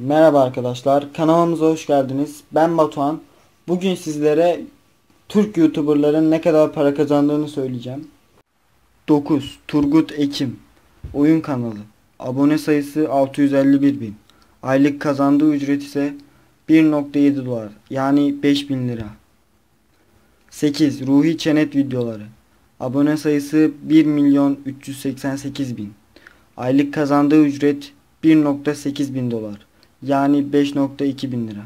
Merhaba arkadaşlar, kanalımıza hoş geldiniz. Ben Batuhan. Bugün sizlere Türk YouTuber'ların ne kadar para kazandığını söyleyeceğim. 9. Turgut Ekim Oyun kanalı Abone sayısı 651 bin. Aylık kazandığı ücret ise 1.7 dolar yani 5000 lira. 8. Ruhi Çenet videoları Abone sayısı 1 milyon 388 bin. Aylık kazandığı ücret 1.8 bin dolar. Yani 5.2 bin lira.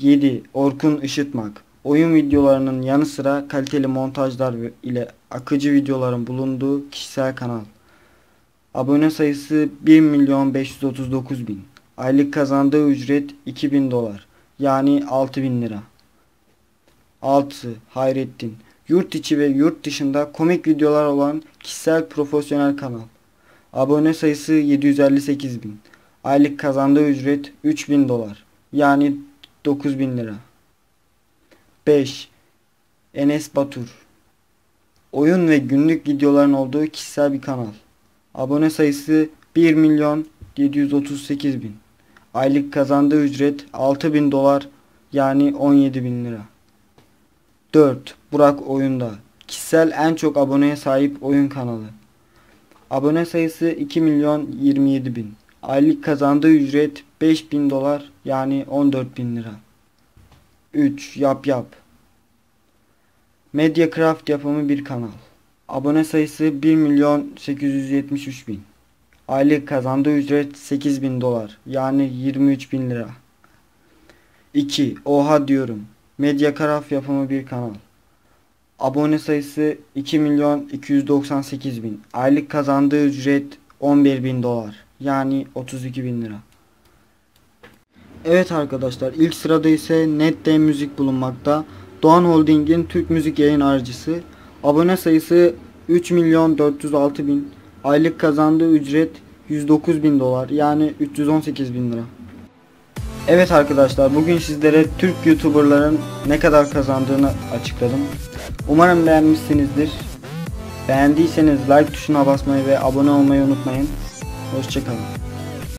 7. Orkun Işıtmak Oyun videolarının yanı sıra kaliteli montajlar ile akıcı videoların bulunduğu kişisel kanal. Abone sayısı 1 milyon 539 bin. Aylık kazandığı ücret 2000 dolar. Yani 6000 lira. 6. Hayrettin Yurt içi ve yurt dışında komik videolar olan kişisel profesyonel kanal. Abone sayısı 758 bin. Aylık kazandığı ücret 3000 dolar. Yani 9000 lira. 5. Enes Batur Oyun ve günlük videoların olduğu kişisel bir kanal. Abone sayısı 1 milyon 738 bin. Aylık kazandığı ücret 6000 dolar yani 17 bin lira. 4. Burak Oyunda Kişisel en çok aboneye sahip oyun kanalı. Abone sayısı 2 milyon 27 bin. Aylık kazandığı ücret 5000 dolar yani 14 bin lira. 3. Yap Yap Mediacraft yapımı bir kanal. Abone sayısı 1 milyon 873 bin. Aylık kazandığı ücret 8 bin dolar yani 23 bin lira. 2. Oha diyorum. Mediacraft yapımı bir kanal. Abone sayısı 2 milyon 298 bin. Aylık kazandığı ücret 11 bin dolar. Yani 32 bin lira. Evet arkadaşlar ilk sırada ise Nette Müzik bulunmakta. Doğan Holding'in Türk müzik yayın aracısı. Abone sayısı 3 milyon 406 bin. Aylık kazandığı ücret 109 bin dolar yani 318 bin lira. Evet arkadaşlar bugün sizlere Türk YouTuber'ların ne kadar kazandığını açıkladım. Umarım beğenmişsinizdir. Beğendiyseniz like tuşuna basmayı ve abone olmayı unutmayın. Hoşçakalın.